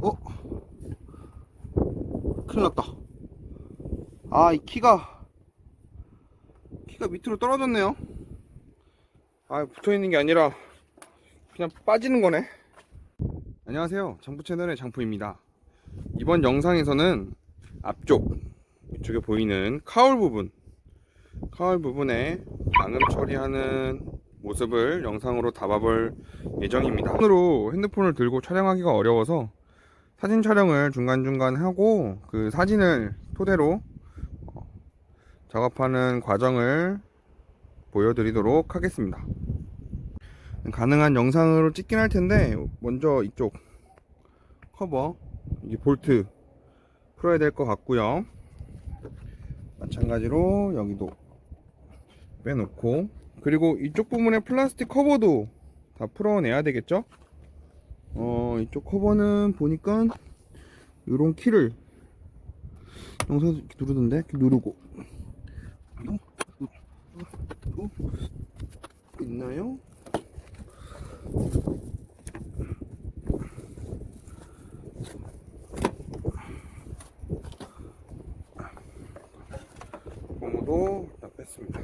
어? 큰일 났다. 아, 이 키가, 키가 밑으로 떨어졌네요. 아, 붙어 있는 게 아니라, 그냥 빠지는 거네. 안녕하세요. 장부 채널의 장부입니다. 이번 영상에서는 앞쪽, 이쪽에 보이는 카울 부분, 카울 부분에 방음 처리하는 모습을 영상으로 담아볼 예정입니다. 손으로 핸드폰을 들고 촬영하기가 어려워서 사진 촬영을 중간중간 하고 그 사진을 토대로 어, 작업하는 과정을 보여드리도록 하겠습니다. 가능한 영상으로 찍긴 할 텐데 먼저 이쪽 커버 이게 볼트 풀어야 될 것 같고요. 마찬가지로 여기도 빼놓고 그리고 이쪽 부분에 플라스틱 커버도 다 풀어내야 되겠죠? 어 이쪽 커버는 보니까 요런 키를 이렇게 누르던데 누르고 있나요? 고무도 다 뺐습니다.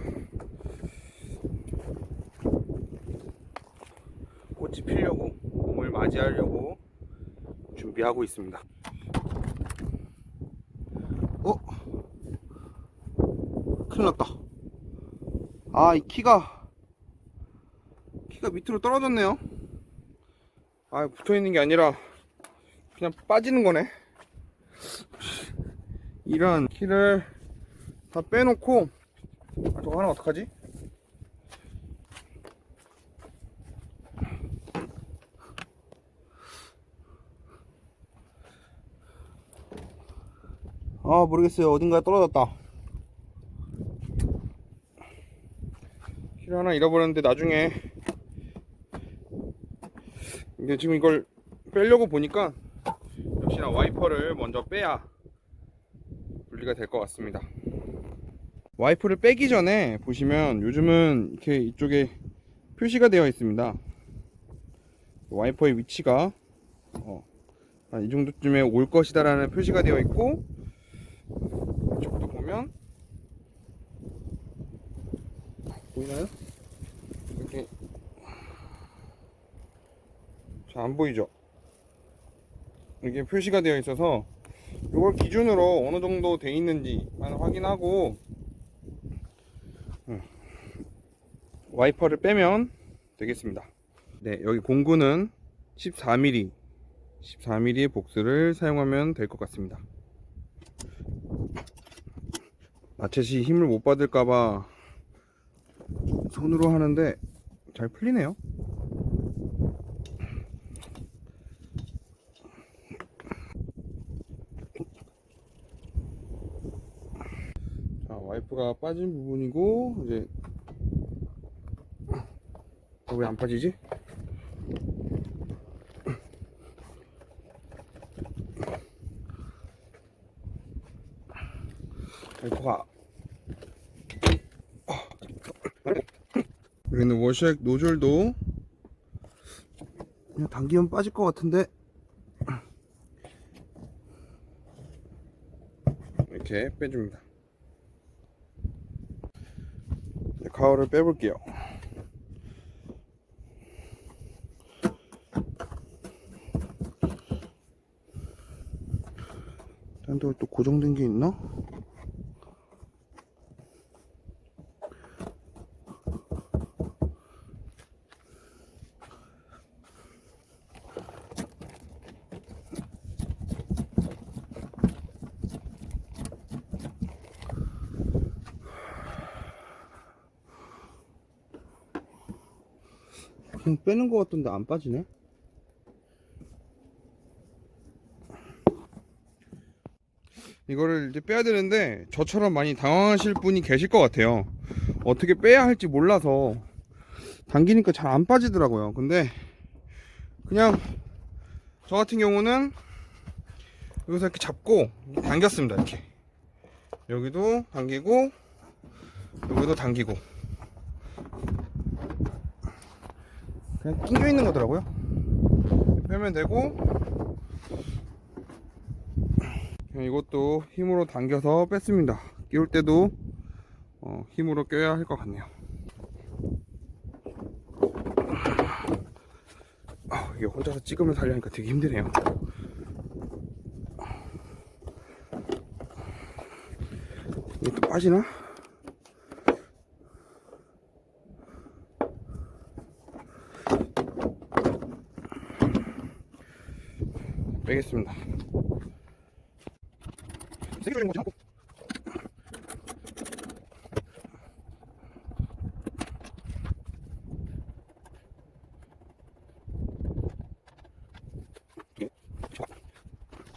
꽃이 피려고 봄을 맞이하려고 준비하고 있습니다. 어? 큰일 났다. 아, 이 키가 키가 밑으로 떨어졌네요. 아, 붙어 있는 게 아니라 그냥 빠지는 거네. 이런 키를 다 빼놓고 저거 하나 어떡하지? 아 모르겠어요. 어딘가에 떨어졌다. 실 하나 잃어버렸는데 나중에 근데 지금 이걸 빼려고 보니까 역시나 와이퍼를 먼저 빼야 분리가 될 것 같습니다. 와이퍼를 빼기 전에 보시면 요즘은 이렇게 이쪽에 표시가 되어 있습니다. 와이퍼의 위치가 어, 한이 정도쯤에 올 것이다 라는 표시가 되어 있고 이쪽도 보면 보이나요? 이렇게 잘 안 보이죠? 이게 표시가 되어 있어서 이걸 기준으로 어느 정도 돼 있는지만 확인하고 음, 와이퍼를 빼면 되겠습니다. 네, 여기 공구는 14mm, 14mm의 복스를 사용하면 될 것 같습니다. 마켓이 힘을 못 받을까봐 손으로 하는데 잘 풀리네요. 자, 와이프가 빠진 부분이고 이제 어, 왜안 빠지지? 와이프가. 여기는 워셔액 노즐도 그냥 당기면 빠질 것 같은데. 이렇게 빼줍니다. 가을을 빼볼게요. 딴데 또 고정된 게 있나? 그냥 빼는 것 같던데 안 빠지네? 이거를 이제 빼야 되는데 저처럼 많이 당황하실 분이 계실 것 같아요. 어떻게 빼야 할지 몰라서 당기니까 잘 안 빠지더라고요. 근데 그냥 저 같은 경우는 여기서 이렇게 잡고 당겼습니다 이렇게. 여기도 당기고 여기도 당기고 그냥 낑겨 있는 거더라고요. 빼면 되고 이것도 힘으로 당겨서 뺐습니다. 끼울 때도 어, 힘으로 껴야 할 것 같네요. 아, 이게 혼자서 찍으면서 하려니까 되게 힘드네요. 이게 또 빠지나? 빼겠습니다. 세게 조리는 거지 않고.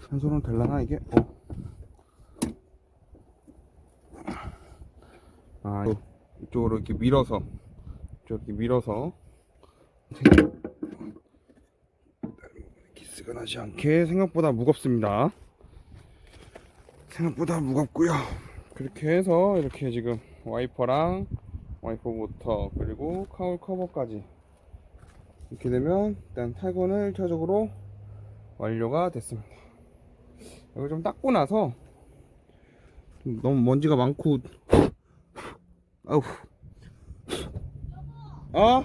한 손은 될라나 이게? 어. 아, 이- 이쪽으로 이렇게 밀어서 이렇게 밀어서 나지 않게 생각보다 무겁습니다. 생각보다 무겁고요. 그렇게 해서 이렇게 지금 와이퍼랑 와이퍼 모터 그리고 카울 커버까지 이렇게 되면 일단 탈거는 1차적으로 완료가 됐습니다. 이거 좀 닦고 나서 좀 너무 먼지가 많고 아우 어?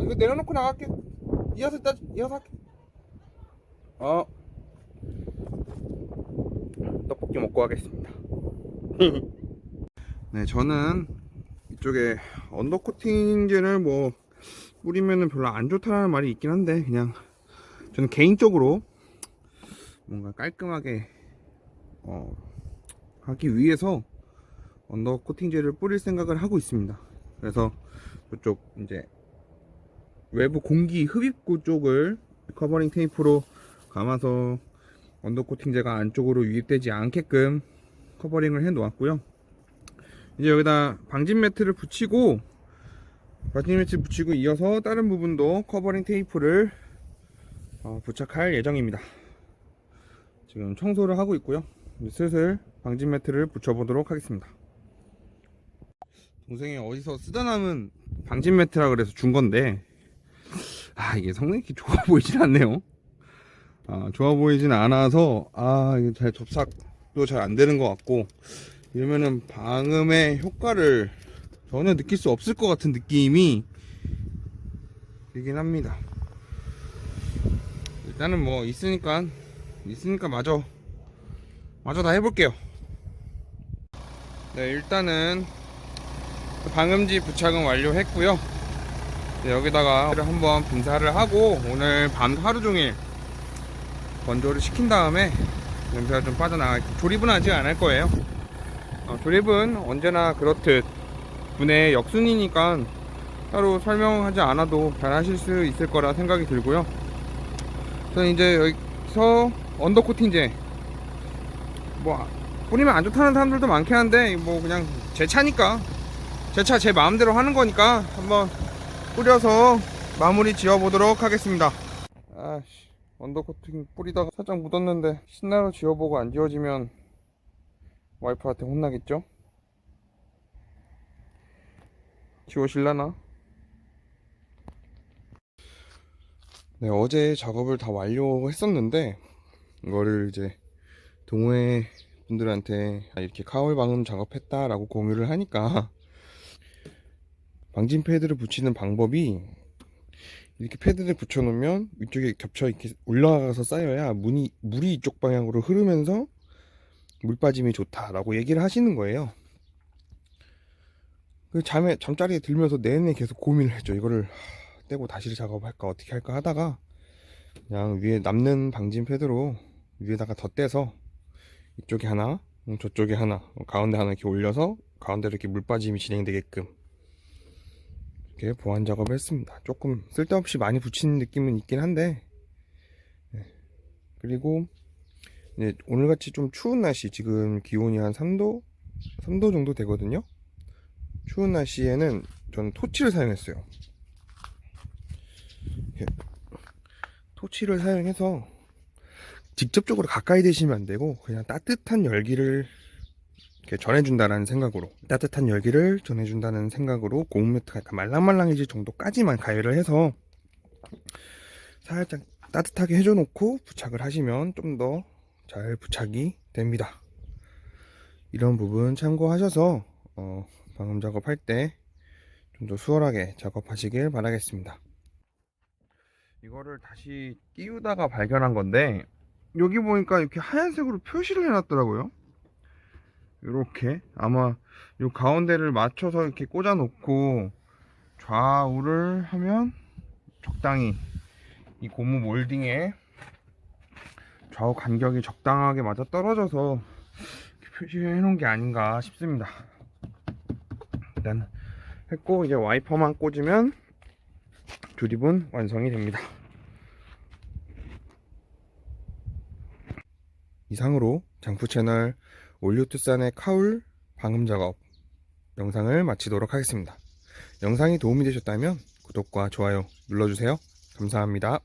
이거 내려놓고 나갈게 이어서 따 이어서 할게. 어. 떡볶이 먹고 가겠습니다. 네 저는 이쪽에 언더코팅제를 뭐 뿌리면은 별로 안 좋다는 말이 있긴 한데 그냥 저는 개인적으로 뭔가 깔끔하게 어, 하기 위해서 언더 코팅제를 뿌릴 생각을 하고 있습니다. 그래서 이쪽 이제 외부 공기 흡입구 쪽을 커버링 테이프로 감아서 언더 코팅제가 안쪽으로 유입되지 않게끔 커버링을 해 놓았고요. 이제 여기다 방진 매트를 붙이고 방진 매트 붙이고 이어서 다른 부분도 커버링 테이프를 어, 부착할 예정입니다. 지금 청소를 하고 있고요. 슬슬 방진 매트를 붙여보도록 하겠습니다. 동생이 어디서 쓰다 남은 방진 매트라 그래서 준 건데 아 이게 성능이 좋아 보이진 않네요. 아 좋아 보이진 않아서 아 이게 잘 접착도 잘 안 되는 것 같고 이러면은 방음의 효과를 전혀 느낄 수 없을 것 같은 느낌이 들긴 합니다. 일단은 뭐 있으니까 있으니까 마저 마저 다 해볼게요. 네 일단은 방음지 부착은 완료했고요. 네, 여기다가 한번 분사를 하고 오늘 밤 하루 종일 건조를 시킨 다음에 냄새가 좀 빠져나가 조립은 아직 안 할 거예요. 어, 조립은 언제나 그렇듯 분의 역순이니까 따로 설명하지 않아도 잘 하실 수 있을 거라 생각이 들고요. 저는 이제 여기서 언더코팅제 뭐 뿌리면 안 좋다는 사람들도 많긴 한데 뭐 그냥 제 차니까 제 차 제 마음대로 하는 거니까 한번 뿌려서 마무리 지어 보도록 하겠습니다 아씨 언더코팅 뿌리다가 살짝 묻었는데 신나로 지워보고 안 지워지면 와이프한테 혼나겠죠? 지워실라나? 네 어제 작업을 다 완료했었는데 이거를 이제 동호회 분들한테 이렇게 카울 방음 작업했다 라고 공유를 하니까 방진 패드를 붙이는 방법이 이렇게 패드를 붙여놓으면 위쪽에 겹쳐 이렇게 올라가서 쌓여야 문이, 물이 이쪽 방향으로 흐르면서 물 빠짐이 좋다라고 얘기를 하시는 거예요. 그 잠에 잠자리에 들면서 내내 계속 고민을 했죠. 이거를 떼고 다시 작업할까 어떻게 할까 하다가 그냥 위에 남는 방진 패드로 위에다가 덧대서 이쪽에 하나, 음, 저쪽에 하나, 가운데 하나 이렇게 올려서 가운데로 이렇게 물 빠짐이 진행되게끔 이렇게 보완 작업을 했습니다. 조금 쓸데없이 많이 붙이는 느낌은 있긴 한데 네. 그리고 오늘같이 좀 추운 날씨 지금 기온이 한 3도 3도 정도 되거든요. 추운 날씨에는 저는 토치를 사용했어요. 이렇게 토치를 사용해서 직접적으로 가까이 대시면 안 되고 그냥 따뜻한 열기를 전해준다는 생각으로 따뜻한 열기를 전해준다는 생각으로 고무 매트가 약간 말랑말랑해질 정도까지만 가열을 해서 살짝 따뜻하게 해줘 놓고 부착을 하시면 좀 더 잘 부착이 됩니다. 이런 부분 참고하셔서 어, 방음 작업할 때 좀 더 수월하게 작업하시길 바라겠습니다. 이거를 다시 띄우다가 발견한 건데 여기 보니까 이렇게 하얀색으로 표시를 해놨더라고요. 이렇게 아마 이 가운데를 맞춰서 이렇게 꽂아 놓고 좌우를 하면 적당히 이 고무 몰딩에 좌우 간격이 적당하게 맞아 떨어져서 표시해 놓은 게 아닌가 싶습니다. 일단 했고 이제 와이퍼만 꽂으면 조립은 완성이 됩니다. 이상으로 장프 채널 올리오투산의 카울 방음 작업 영상을 마치도록 하겠습니다. 영상이 도움이 되셨다면 구독과 좋아요 눌러주세요. 감사합니다.